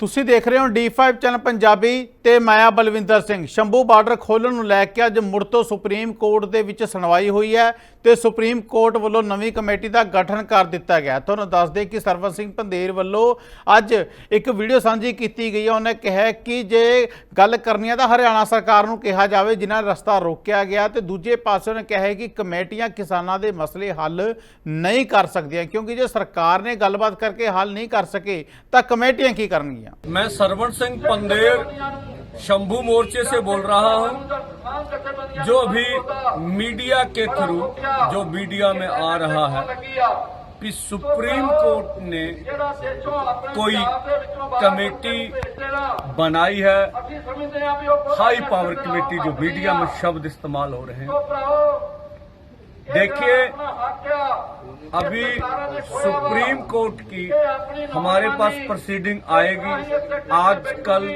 ਤੁਸੀਂ ਦੇਖ ਰਹੇ ਹੋ D5 ਚੈਨਲ ਪੰਜਾਬੀ ਤੇ ਮੈਂ ਬਲਵਿੰਦਰ ਸਿੰਘ। ਸ਼ੰਭੂ ਬਾਰਡਰ ਖੋਲ੍ਹਣ ਨੂੰ ਲੈ ਕੇ ਅੱਜ ਮੁੜ ਤੋਂ ਸੁਪਰੀਮ ਕੋਰਟ ਦੇ ਵਿੱਚ ਸੁਣਵਾਈ ਹੋਈ ਹੈ ਤੇ ਸੁਪਰੀਮ ਕੋਰਟ ਵੱਲੋਂ ਨਵੀਂ ਕਮੇਟੀ ਦਾ ਗਠਨ ਕਰ ਦਿੱਤਾ ਗਿਆ। ਤੁਹਾਨੂੰ ਦੱਸ ਦੇ ਕਿ ਸਰਵਨ ਸਿੰਘ ਪੰਦੇਰ ਵੱਲੋਂ ਅੱਜ ਇੱਕ ਵੀਡੀਓ ਸਾਂਝੀ ਕੀਤੀ ਗਈ ਹੈ। ਉਹਨੇ ਕਿਹਾ ਕਿ ਜੇ ਗੱਲ ਕਰਨੀ ਹੈ ਤਾਂ ਹਰਿਆਣਾ ਸਰਕਾਰ ਨੂੰ ਕਿਹਾ ਜਾਵੇ, ਜਿਨ੍ਹਾਂ ਨੇ ਰਸਤਾ ਰੋਕਿਆ ਗਿਆ ਤੇ ਦੂਜੇ ਪਾਸੇ ਉਹਨੇ ਕਿਹਾ ਕਿ ਕਮੇਟੀਆਂ ਕਿਸਾਨਾਂ ਦੇ ਮਸਲੇ ਹੱਲ ਨਹੀਂ ਕਰ ਸਕਦੀਆਂ, ਕਿਉਂਕਿ ਜੇ ਸਰਕਾਰ ਨੇ ਗੱਲਬਾਤ ਕਰਕੇ ਹੱਲ ਨਹੀਂ ਕਰ ਸਕੇ ਤਾਂ ਕਮੇਟੀਆਂ ਕੀ ਕਰਨਗੀਆਂ? मैं सरवण सिंह पंदेर शंभू मोर्चे से बोल रहा हूँ, जो अभी मीडिया के थ्रू, जो मीडिया में आ रहा है, कि सुप्रीम कोर्ट ने कोई कमेटी बनाई है, हाई पावर कमेटी जो मीडिया में शब्द इस्तेमाल हो रहे हैं। देखिए, अभी सुप्रीम कोर्ट की हमारे पास प्रोसीडिंग आएगी। आज कल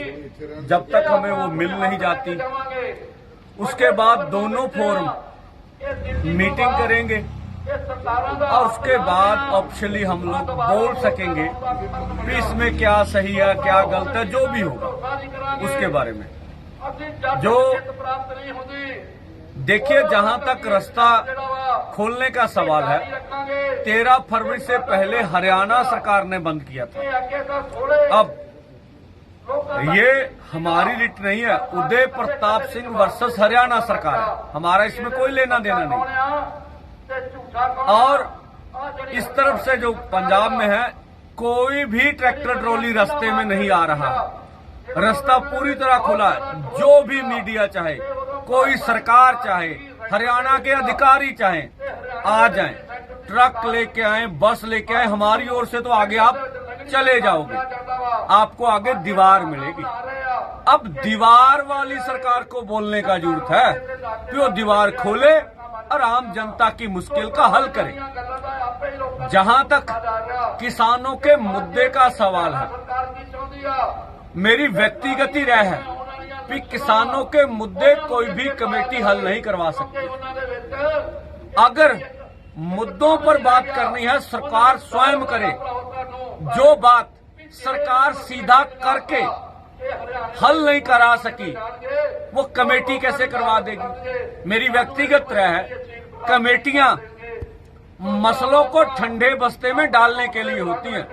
जब तक हमें वो मिल नहीं जाती, उसके बाद दोनों फोरम मीटिंग करेंगे और उसके बाद ऑप्शनली हम लोग बोल सकेंगे कि इसमें क्या सही है, क्या गलत है, जो भी होगा, उसके बारे में। जो देखिए, जहाँ तक रास्ता खोलने का सवाल है। तेरह फरवरी से पहले हरियाणा सरकार ने बंद किया था। अब ये हमारी रिट नहीं है। उदय प्रताप सिंह वर्सेस हरियाणा सरकार है। हमारा इसमें कोई लेना देना नहीं। और इस तरफ़ से जो पंजाब में है, कोई भी ट्रैक्टर ट्रॉली रास्ते में नहीं आ रहा। रास्ता पूरी तरह खुला है। जो भी मीडिया चाहे, कोई सरकार चाहे, हरियाणा के अधिकारी चाहे आ जाएँ। ट्रक लेके आए, बस लेके आए, हमारी ओर से तो आगे आप चले जाओगे। आपको आगे दीवार मिलेगी। अब दीवार वाली सरकार को बोलने का ज़रूरत है कि वो दीवार खोले और आम जनता की मुश्किल का हल करे। जहाँ तक किसानों के मुद्दे का सवाल है, मेरी व्यक्तिगत ही राय है कि किसानों के मुद्दे कोई भी कमेटी हल नहीं करवा सकती। अगर मुद्दों पर बात करनी है, सरकार स्वयं करे। जो बात सरकार सीधा करके हल नहीं करा सकी, वो कमेटी कैसे करवा देगी? मेरी व्यक्तिगत राय है, कमेटियाँ मसलों को ठंडे बस्ते में डालने के लिए होती हैं।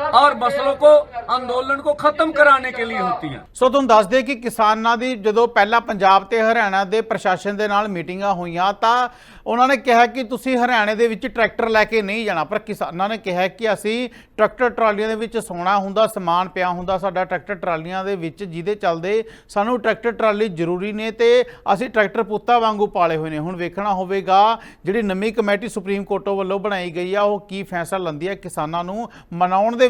और मसलों को आंदोलन को खत्म कराने के लिए होती हैं ਸੋ ਤੁਹਾਨੂੰ ਦੱਸ ਦੇ ਕਿ ਕਿਸਾਨਾਂ ਦੀ ਜਦੋਂ ਪਹਿਲਾਂ ਪੰਜਾਬ ਤੇ ਹਰਿਆਣਾ ਦੇ ਪ੍ਰਸ਼ਾਸਨ ਦੇ ਨਾਲ ਮੀਟਿੰਗਾਂ ਹੋਈਆਂ ਤਾਂ ਉਹਨਾਂ ਨੇ ਕਿਹਾ ਕਿ ਤੁਸੀਂ ਹਰਿਆਣੇ ਦੇ ਵਿੱਚ ਟਰੈਕਟਰ ਲੈ ਕੇ ਨਹੀਂ ਜਾਣਾ ਪਰ ਕਿਸਾਨਾਂ ਨੇ ਕਿਹਾ ਕਿ ਅਸੀਂ ਟਰੈਕਟਰ ਟਰਾਲੀਆਂ ਦੇ ਵਿੱਚ ਸੋਨਾ ਹੁੰਦਾ ਸਮਾਨ ਪਿਆ ਹੁੰਦਾ ਸਾਡਾ ਟਰੈਕਟਰ ਟਰਾਲੀਆਂ ਦੇ ਵਿੱਚ ਜਿਹਦੇ ਚੱਲਦੇ ਸਾਨੂੰ ਟਰੈਕਟਰ ਟਰਾਲੀ ਜ਼ਰੂਰੀ ਨੇ ਤੇ ਅਸੀਂ ਟਰੈਕਟਰ ਪੁੱਤਾਂ ਵਾਂਗੂ ਪਾਲੇ ਹੋਏ ਨੇ ਹੁਣ ਵੇਖਣਾ ਹੋਵੇਗਾ ਜਿਹੜੀ ਨਵੀਂ ਕਮੇਟੀ ਸੁਪਰੀਮ ਕੋਰਟ ਵੱਲੋਂ ਬਣਾਈ ਗਈ ਆ ਉਹ ਕੀ ਫੈਸਲਾ ਲੈਂਦੀ ਹੈ ਕਿਸਾਨਾਂ ਨੂੰ ਮਨਾਉਣ ਦੇ